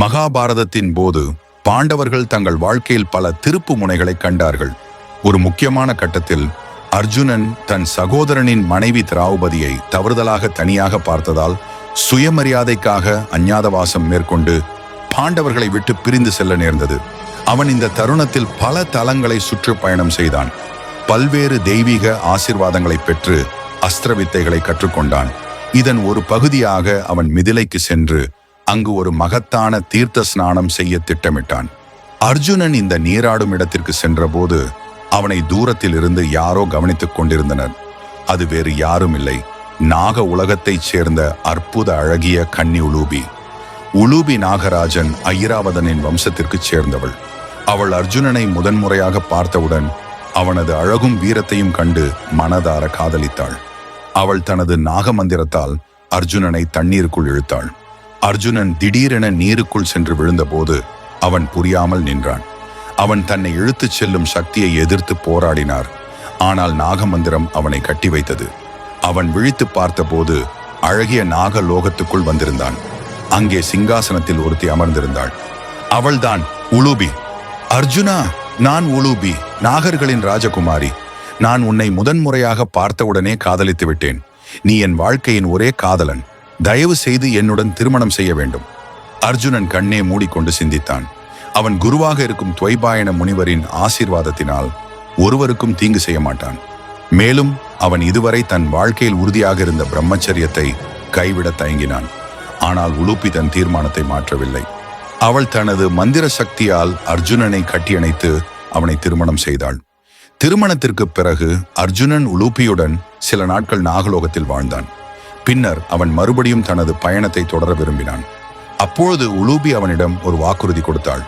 மகாபாரதத்தின் போது பாண்டவர்கள் தங்கள் வாழ்க்கையில் பல திருப்பு முனைகளை கண்டார்கள். ஒரு முக்கியமான கட்டத்தில் அர்ஜுனன் தன் சகோதரனின் மனைவி திராவுபதியை தவறுதலாக தனியாக பார்த்ததால் சுயமரியாதைக்காக அஞ்ஞாதவாசம் மேற்கொண்டு பாண்டவர்களை விட்டு பிரிந்து செல்ல நேர்ந்தது. அவன் இந்த தருணத்தில் பல தலங்களை சுற்றுப்பயணம் செய்தான். பல்வேறு தெய்வீக ஆசிர்வாதங்களை பெற்று அஸ்திர வித்தைகளை கற்றுக்கொண்டான். இதன் ஒரு பகுதியாக அவன் மிதிலைக்கு சென்று அங்கு ஒரு மகத்தான தீர்த்த ஸ்நானம் செய்ய திட்டமிட்டான். அர்ஜுனன் இந்த நீராடும் இடத்திற்கு சென்றபோது அவனை தூரத்தில் இருந்து யாரோ கவனித்துக் கொண்டிருந்தனர். அது வேறு யாரும் இல்லை நாக உலகத்தைச் சேர்ந்த அற்புத அழகிய கன்னி உலூபி. உலூபி நாகராஜன் ஐராவதனின் வம்சத்திற்குச் சேர்ந்தவள். அவள் அர்ஜுனனை முதன்முறையாக பார்த்தவுடன் அவனது அழகும் வீரத்தையும் கண்டு மனதார காதலித்தாள். அவள் தனது நாகமந்திரத்தால் அர்ஜுனனை தண்ணீருக்குள் இழுத்தாள். அர்ஜுனன் திடீரென நீருக்குள் சென்று விழுந்தபோது அவன் புரியாமல் நின்றான். அவன் தன்னை இழுத்துச் செல்லும் சக்தியை எதிர்த்து போராடினார். ஆனால் நாகமந்திரம் அவனை கட்டி வைத்தது. அவன் விழித்து பார்த்தபோது அழகிய நாக லோகத்துக்குள் வந்திருந்தான். அங்கே சிங்காசனத்தில் ஒருத்தி அமர்ந்திருந்தாள். அவள்தான் உலூபி. அர்ஜுனா நான் உலூபி நாகர்களின் ராஜகுமாரி. நான் உன்னை முதன்முறையாக பார்த்தவுடனே காதலித்து விட்டேன் நீ என் வாழ்க்கையின் ஒரே காதலன். தயவு செய்து என்னுடன் திருமணம் செய்ய வேண்டும். அர்ஜுனன் கண்ணே மூடிக்கொண்டு சிந்தித்தான். அவன் குருவாக இருக்கும் துவைபாயன முனிவரின் ஆசீர்வாதத்தினால் ஒருவருக்கும் தீங்கு செய்ய மாட்டான். மேலும் அவன் இதுவரை தன் வாழ்க்கையில் உறுதியாக இருந்த பிரம்மச்சரியத்தை கைவிட தயங்கினான். ஆனால் உலூப்பி தன் தீர்மானத்தை மாற்றவில்லை. அவள் தனது மந்திர சக்தியால் அர்ஜுனனை கட்டியணைத்து அவனை திருமணம் செய்தாள். திருமணத்திற்கு பிறகு அர்ஜுனன் உலூப்பியுடன் சில நாட்கள் நாகலோகத்தில் வாழ்ந்தான். பின்னர் அவன் மறுபடியும் தனது பயணத்தை தொடர விரும்பினான். அப்பொழுது உலூபி அவனிடம் ஒரு வாக்குறுதி கொடுத்தாள்.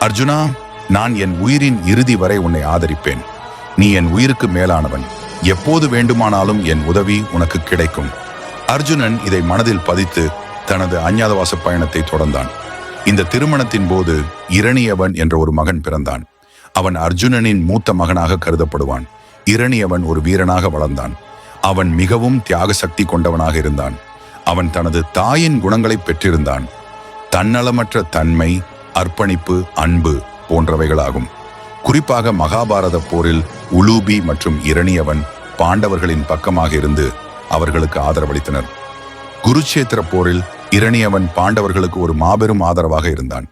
அர்ஜுனா நான் என் உயிரின் இறுதி வரை உன்னை ஆதரிப்பேன். நீ என் உயிருக்கு மேலானவன். எப்போது வேண்டுமானாலும் என் உதவி உனக்கு கிடைக்கும். அர்ஜுனன் இதை மனதில் பதித்து தனது அஞ்ஞாதவாச பயணத்தை தொடர்ந்தான். இந்த திருமணத்தின் போது இரணியவன் என்ற ஒரு மகன் பிறந்தான். அவன் அர்ஜுனனின் மூத்த மகனாக கருதப்படுவான். இரணியவன் ஒரு வீரனாக வளர்ந்தான். அவன் மிகவும் தியாக சக்தி கொண்டவனாக இருந்தான். அவன் தனது தாயின் குணங்களை பெற்றிருந்தான். தன்னலமற்ற தன்மை அர்ப்பணிப்பு அன்பு போன்றவைகளாகும். குறிப்பாக மகாபாரத போரில் உலூபி மற்றும் இரணியவன் பாண்டவர்களின் பக்கமாக இருந்து அவர்களுக்கு ஆதரவளித்தனர். குருச்சேத்திர போரில் இரணியவன் பாண்டவர்களுக்கு ஒரு மாபெரும் ஆதரவாக இருந்தான்.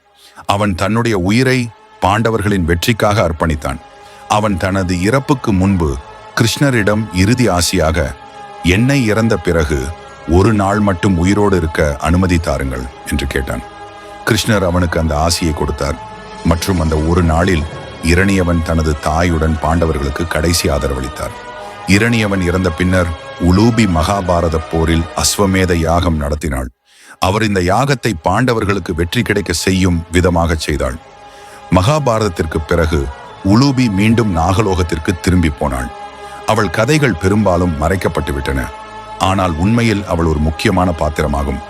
அவன் தன்னுடைய உயிரை பாண்டவர்களின் வெற்றிக்காக அர்ப்பணித்தான். அவன் தனது இறப்புக்கு முன்பு கிருஷ்ணரிடம் இறுதி ஆசியாக என்னை இறந்த பிறகு ஒரு நாள் மட்டும் உயிரோடு இருக்க அனுமதி தாருங்கள் என்று கேட்டான். கிருஷ்ணர் அவனுக்கு அந்த ஆசியை கொடுத்தார். மற்றும் அந்த ஒரு நாளில் இரணியவன் தனது தாயுடன் பாண்டவர்களுக்கு கடைசி ஆதரவளித்தார். இரணியவன் இறந்த பின்னர் உலூபி மகாபாரத போரில் அஸ்வமேத யாகம் நடத்தினாள். அவர் இந்த யாகத்தை பாண்டவர்களுக்கு வெற்றி கிடைக்க செய்யும் விதமாகச் செய்தாள். மகாபாரதத்திற்கு பிறகு உலூபி மீண்டும் நாகலோகத்திற்கு திரும்பி போனாள். அவள் கதைகள் பெரும்பாலும் மறைக்கப்பட்டுவிட்டன. ஆனால் உண்மையில் அவள் ஒரு முக்கியமான பாத்திரமாகும்.